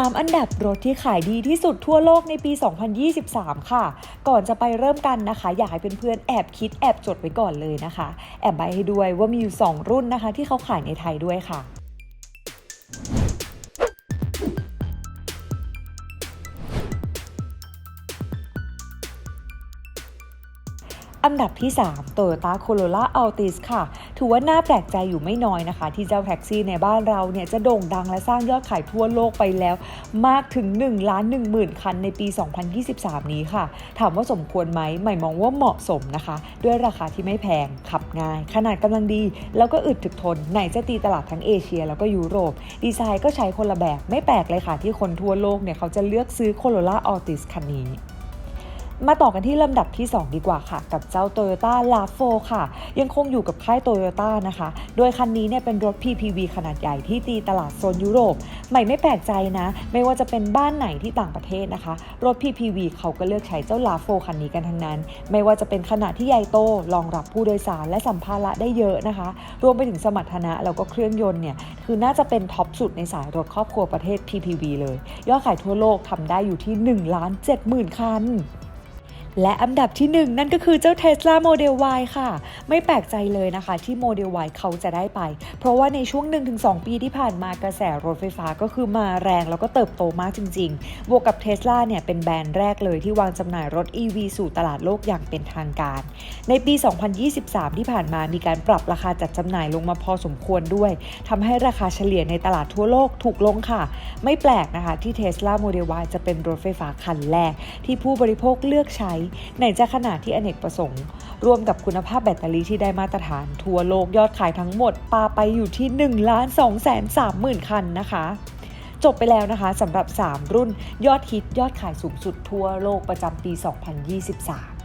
3 อันดับรถที่ขายดีที่สุดทั่วโลกในปี 2023 ค่ะ ก่อนจะไปเริ่มกันนะคะ อยากให้เพื่อนๆ แอบคิดแอบจดไว้ก่อนเลยนะคะ แอบใบให้ด้วยว่ามีอยู่ 2 รุ่นนะคะ ที่เขาขายในไทยด้วยค่ะ อันดับที่ 3 Toyota Corolla Altis ค่ะ ถือว่าน่าแปลกใจอยู่ไม่น้อยนะคะ ที่เจ้าแท็กซี่ในบ้านเราเนี่ยจะโด่งดังและสร้างยอดขายทั่วโลกไปแล้ว มากถึง1ล้าน1หมื่นคันในปี 2023 นี้ค่ะ ถามว่าสมควรไหมใหม่มองว่าเหมาะสมนะคะ ด้วยราคาที่ไม่แพง ขับง่าย ขนาดกำลังดี แล้วก็อึดถึกทนไหนจะตีตลาดทั้งเอเชีย แล้วก็ยุโรป ดีไซน์ก็ใช้คนละแบบไม่แปลกเลยค่ะที่คนทั่วโลกเนี่ยเขาจะเลือกซื้อ Corolla Altis คันนี้ มาต่อกันที่ลำดับที่ 2 ดีกว่าค่ะ กับเจ้า Toyota l a v o ค่ะ ยังคงอยู่กับค่าย Toyota นะคะ โดยคันนี้เนี่ยเป็นรถ PPV ขนาดใหญ่ที่ตีตลาดโซนยุโรป ใหม่ไม่แปลกใจนะ ไม่ว่าจะเป็นบ้านไหนที่ต่างประเทศนะคะ รถ PPV เขาก็เลือกใช้เจ้า l a v o คันนี้กันทั้งนั้น ไม่ว่าจะเป็นขนาดที่ใหญ่โตรองรับผู้โดยสารและสัมภาระได้เยอะนะคะ รวมไปถึงสมรรถนะแล้วก็เครื่องยนต์เนี่ยคือน่าจะเป็นท็อปสุดในสายรถครอบครัวประเทศ PPV เลย ยอดขายทั่วโลกทำได้อยู่ที่1ล้าน7หมื่นคัน และอันดับที่ 1 นั่นก็คือเจ้า Tesla Model Y ค่ะ ไม่แปลกใจเลยนะคะที่ Model Y เขาจะได้ไป เพราะว่าในช่วง 1-2 ปีที่ผ่านมากระแสรถไฟฟ้าก็คือมาแรงแล้วก็เติบโตมากจริงๆ บวกกับ Tesla เนี่ยเป็นแบรนด์แรกเลยที่วางจำหน่ายรถ EV สู่ตลาดโลกอย่างเป็นทางการ ในปี 2023 ที่ผ่านมามีการปรับราคาจัดจำหน่ายลงมาพอสมควรด้วยทำให้ราคาเฉลี่ยในตลาดทั่วโลกถูกลงค่ะ ไม่แปลกนะคะที่ Tesla Model Y จะเป็นรถไฟฟ้าคันแรกที่ผู้บริโภคเลือกใช้ไหนจะขนาดที่อเนกประสงค์ รวมกับคุณภาพแบตเตอรี่ที่ได้มาตรฐาน ทั่วโลกยอดขายทั้งหมดปาไปอยู่ที่1ล้าน2แสน3หมื่นคันนะคะ จบไปแล้วนะคะสำหรับ 3 รุ่นยอดฮิตยอดขายสูงสุดทั่วโลกประจำปี 2023